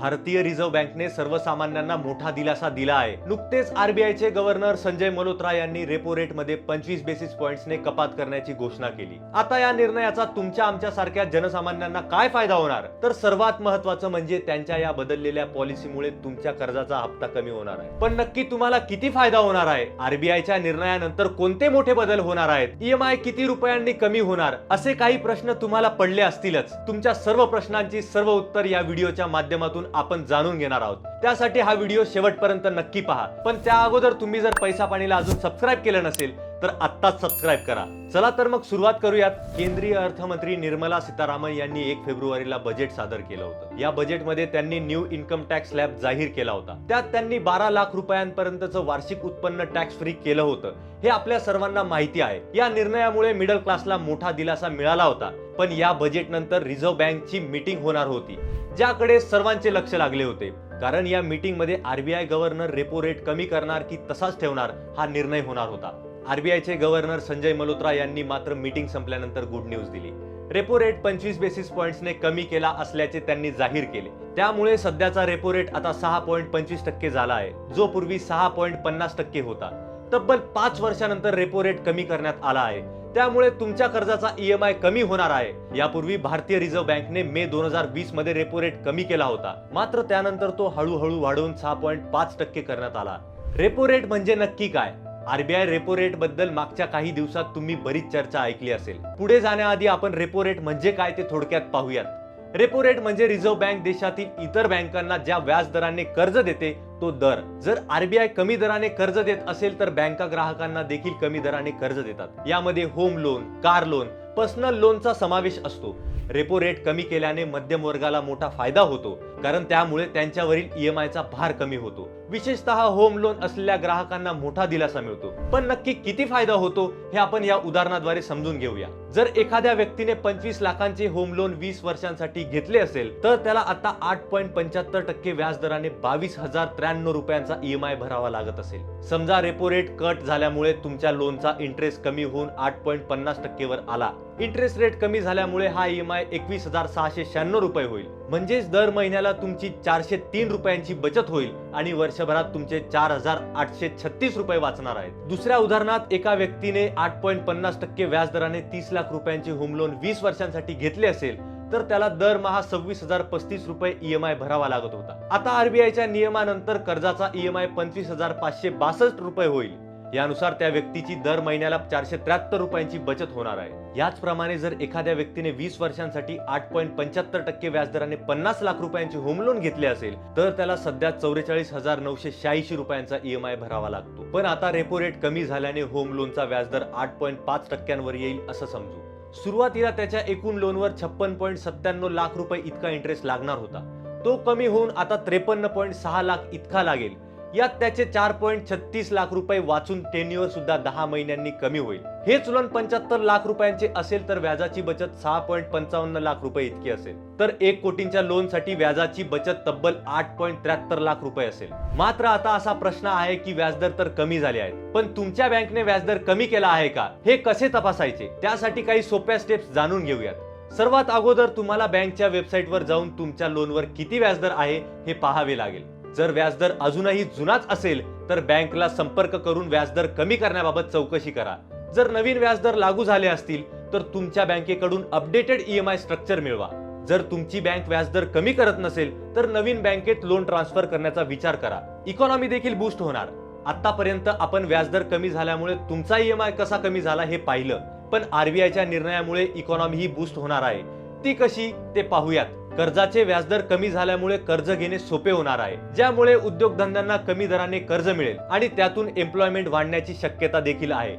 भारतीय रिझर्व्ह बँकने सर्वसामान्यांना मोठा दिलासा दिला आहे. नुकतेच आरबीआयचे गव्हर्नर संजय मल्होत्रा यांनी रेपो रेटमध्ये पंचवीस बेसिस पॉइंट्सने कपात करण्याची घोषणा केली. आता या निर्णयाचा तुमच्या आमच्या सारख्या जनसामान्यांना काय फायदा होणार? तर सर्वात महत्वाचं म्हणजे त्यांच्या या बदललेल्या पॉलिसीमुळे तुमच्या कर्जाचा हप्ता कमी होणार आहे. पण नक्की तुम्हाला किती फायदा होणार आहे? आरबीआयच्या निर्णयानंतर कोणते मोठे बदल होणार आहेत? ईएमआय किती रुपयांनी कमी होणार? असे काही प्रश्न तुम्हाला पडले असतीलच. तुमच्या सर्व प्रश्नांची सर्व उत्तर या व्हिडिओच्या माध्यमातून आपण जाणून घेणार आहोत. त्यासाठी हा व्हिडिओ शेवटपर्यंत नक्की पहा. पण त्या अगोदर तुम्ही जर पैसा पाणीला अजून सबस्क्राईब केलं नसेल तर आत्ताच सबस्क्राईब करा. चला तर मग सुरुवात करूयात. केंद्रीय अर्थमंत्री निर्मला सीतारामन यांनी एक फेब्रुवारीला बजेट सादर केलं होतं. या बजेटमध्ये त्यांनी न्यू इन्कम टॅक्स स्लॅब जाहीर केला होता. त्यात त्यांनी बारा लाख रुपयांपर्यंतचं वार्षिक उत्पन्न टॅक्स फ्री केलं होतं. हे आपल्या सर्वांना माहिती आहे. या निर्णयामुळे मिडल क्लासला मोठा दिलासा मिळाला होता. पण या बजेट नंतर रिझर्व्ह बँकची मीटिंग होणार होती ज्याकडे सर्वांचे लक्ष लागले होते. कारण या मीटिंगमध्ये आरबीआय गव्हर्नर रेपो रेट कमी करणार की तसाच ठेवणार हा निर्णय होणार होता. आरबीआयचे गव्हर्नर संजय मल्होत्रा यांनी मात्र मीटिंग संपल्यानंतर गुड न्यूज दिली. रेपो रेट पंचवीस बेसिस पॉइंट्सने कमी केला असल्याचे त्यांनी जाहीर केले. त्यामुळे सध्याचा रेपो रेट आता सहा पॉईंट पंचवीस टक्के झाला आहे जो पूर्वी सहा पॉईंट पन्नास टक्के होता. तब्बल पाच वर्षानंतर रेपो रेट कमी करण्यात आला आहे. त्यामुळे तुमच्या कर्जाचा ईएमआय कमी होणार आहे. यापूर्वी भारतीय रिझर्व्ह बँकने मे दोन हजार वीसमध्ये रेपो रेट कमी केला होता. मात्र त्यानंतर तो हळूहळू वाढवून सहा पॉईंट पाच टक्के करण्यात आला. रेपो रेट म्हणजे नक्की काय? आरबीआय रेपो रेटबद्दल मागच्या काही दिवसात तुम्ही बरीच चर्चा ऐकली असेल. पुढे जाण्याआधी आपण रेपो रेट म्हणजे काय ते थोडक्यात पाहूयात. रेपो रेट म्हणजे रिझर्व्ह बँक देशातील इतर बँकांना ज्या व्याज दराने कर्ज देते तो दर. जर आरबीआय कमी दराने कर्ज देत असेल तर बँका ग्राहकांना देखील कमी दराने कर्ज देतात. यामध्ये home loan car loan personal लोनचा समावेश असतो. रेपो रेट कमी केल्याने मध्यम वर्गाला मोठा फायदा होतो. कारण त्यामुळे त्यांच्यावरील ईएमआयचा भार कमी होतो. विशेषतः होम लोन असलेल्या ग्राहकांना मोठा दिलासा मिळतो. पण नक्की किती फायदा होतो हे आपण या उदाहरणाद्वारे समजून घेऊया. जर एखाद्या व्यक्तीने पंचवीस लाखांचे होम लोन वीस वर्षांसाठी घेतले असेल तर त्याला आता आठ पॉईंट पंच्याहत्तर टक्के व्याज दराने बावीस हजार त्र्याण्णव रुपयांचा ईएमआय भरावा लागत असेल. समजा रेपो रेट कट झाल्यामुळे तुमच्या लोनचा इंटरेस्ट कमी होऊन आठ पॉईंट पन्नास टक्केवर आला. इंटरेस्ट रेट कमी झाल्यामुळे हा ईएमआय एकवीस हजार सहाशे शहाण्णव रुपये होईल. म्हणजेच दर महिन्याला तुमची चारशे तीन रुपयांची बचत होईल आणि वर्षभरात तुमचे चार हजार आठशे छत्तीस रुपये वाचणार आहेत. दुसऱ्या उदाहरणात एका व्यक्तीने आठ पॉईंट पन्नास टक्के व्याज दराने तीस लाख रुपयांचे होम लोन वीस वर्षांसाठी घेतले असेल तर त्याला दरमहा सव्वीस हजार पस्तीस रुपये ईएमआय भरावा लागत होता. आता आरबीआयच्या नियमानंतर कर्जाचा ईएमआय पंचवीस हजार पाचशे बासष्ट रुपये होईल. यानुसार त्या व्यक्तीची दर महिन्याला चारशे त्र्याहत्तर रुपयांची बचत होणार आहे. याचप्रमाणे जर एखाद्या व्यक्तीने वीस वर्षांसाठी आठ पॉईंट पंच्याहत्तर टक्के व्याजदराने पन्नास लाख रुपयांचे होम लोन घेतले असेल तर त्याला सध्या चौवेचाळीस हजार नऊशे शहाऐंशी रुपयांचा ईएमआय भरावा लागतो. पण आता रेपो रेट कमी झाल्याने होम लोनचा व्याजदर आठ पॉईंट पाच टक्क्यांवर येईल असं समजू. सुरुवातीला त्याच्या एकूण लोनवर छप्पन पॉईंट सत्त्याण्णव लाख रुपये इतका इंटरेस्ट लागणार होता. तो कमी होऊन आता त्रेपन्न पॉईंट सहा लाख इतका लागेल. यात त्याचे चार पॉईंट छत्तीस लाख रुपये वाचून टेन्युअर सुद्धा दहा महिन्यांनी कमी होईल. हे चलन पंच्याहत्तर लाख रुपयांचे असेल तर व्याजाची बचत सहा पॉईंट पंचावन्न लाख रुपये इतकी असेल. तर एक कोटींच्या लोनसाठी व्याजाची बचत तब्बल आठ पॉईंट त्र्याहत्तर लाख रुपये असेल. मात्र आता असा प्रश्न आहे की व्याजदर तर कमी झाले आहेत. पण तुमच्या बँकने व्याजदर कमी केला आहे का? हे कसे तपासायचे? त्यासाठी काही सोप्या स्टेप्स जाणून घेऊयात. सर्वात अगोदर तुम्हाला बँकच्या वेबसाईटवर जाऊन तुमच्या लोनवर किती व्याजदर आहे हे पाहावे लागेल. जर व्याजदर अजूनही जुनाच असेल तर बँकला संपर्क करून व्याजदर कमी करण्याबाबत चौकशी करा. जर नवीन व्याजदर लागू झाले असतील तर तुमच्या बँकेकडून अपडेटेड ईएमआय स्ट्रक्चर मिळवा. जर तुमची बँक व्याजदर कमी करत नसेल तर नवीन बँकेत लोन ट्रान्सफर करण्याचा विचार करा. इकॉनॉमी देखील बूस्ट होणार. आतापर्यंत आपण व्याजदर कमी झाल्यामुळे तुमचा ईएमआय कसा कमी झाला हे पाहिलं पण आरबीआयच्या निर्णयामुळे इकॉनॉमी ही बूस्ट होणार आहे. ती कशी ते पाहूयात. कर्जाचे व्याजदर कमी झाल्यामुळे कर्ज घेणे सोपे होणार आहे. ज्यामुळे उद्योगधंद्यांना कमी दराने कर्ज मिळेल आणि त्यातून एम्प्लॉयमेंट वाढण्याची शक्यता देखील आहे.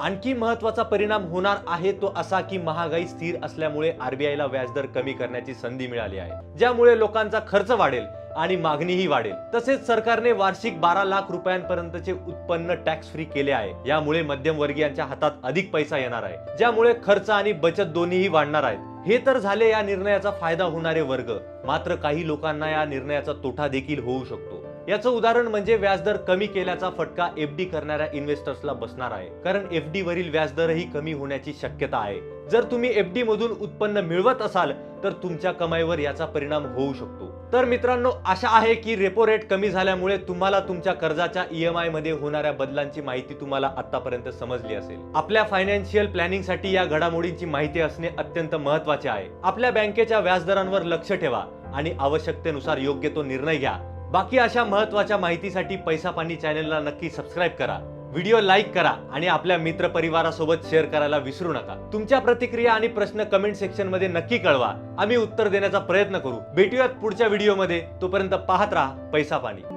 आणखी महत्त्वाचा परिणाम होणार आहे तो असा की महागाई स्थिर असल्यामुळे आरबीआयला व्याजदर कमी करण्याची संधी मिळाली आहे. ज्यामुळे लोकांचा खर्च वाढेल आणि मागणीही वाढेल. तसेच सरकारने वार्षिक बारा लाख रुपयांपर्यंतचे उत्पन्न टॅक्स फ्री केले आहे. यामुळे मध्यमवर्गीयांच्या हातात अधिक पैसा येणार आहे. ज्यामुळे खर्च आणि बचत दोन्हीही वाढणार आहेत. हे तर झाले या निर्णयाचा फायदा होणारे वर्ग. मात्र काही लोकांना या निर्णयाचा तोटा देखील होऊ शकतो. याचं उदाहरण म्हणजे व्याजदर कमी केल्याचा फटका एफडी करणाऱ्या इन्व्हेस्टर्सला बसणार आहे. कारण एफडी वरील व्याजदरही कमी होण्याची शक्यता आहे. जर तुम्ही एफ डी मधून उत्पन्न मिळवत असाल तर तुमच्या कमाईवर याचा परिणाम होऊ शकतो. तर मित्रांनो आशा आहे की रेपो रेट कमी झाल्यामुळे तुम्हाला तुमच्या कर्जाच्या ईएमआयमध्ये होणाऱ्या बदलांची माहिती तुम्हाला आतापर्यंत समजली असेल. आपल्या फायनान्शियल प्लॅनिंगसाठी या घडामोडींची माहिती असणे अत्यंत महत्त्वाचे आहे. आपल्या बँकेच्या व्याजदरांवर लक्ष ठेवा आणि आवश्यकतेनुसार योग्य तो निर्णय घ्या. बाकी अशा महत्त्वाच्या माहितीसाठी पैसा पाणी चॅनलला नक्की सबस्क्राईब करा. व्हिडिओ लाईक करा आणि आपल्या मित्र परिवारासोबत शेअर करायला विसरू नका. तुमच्या प्रतिक्रिया आणि प्रश्न कमेंट सेक्शनमध्ये नक्की कळवा. आम्ही उत्तर देण्याचा प्रयत्न करू. भेटूयात पुढच्या व्हिडिओमध्ये तोपर्यंत पाहत राहा पैसा पाणी.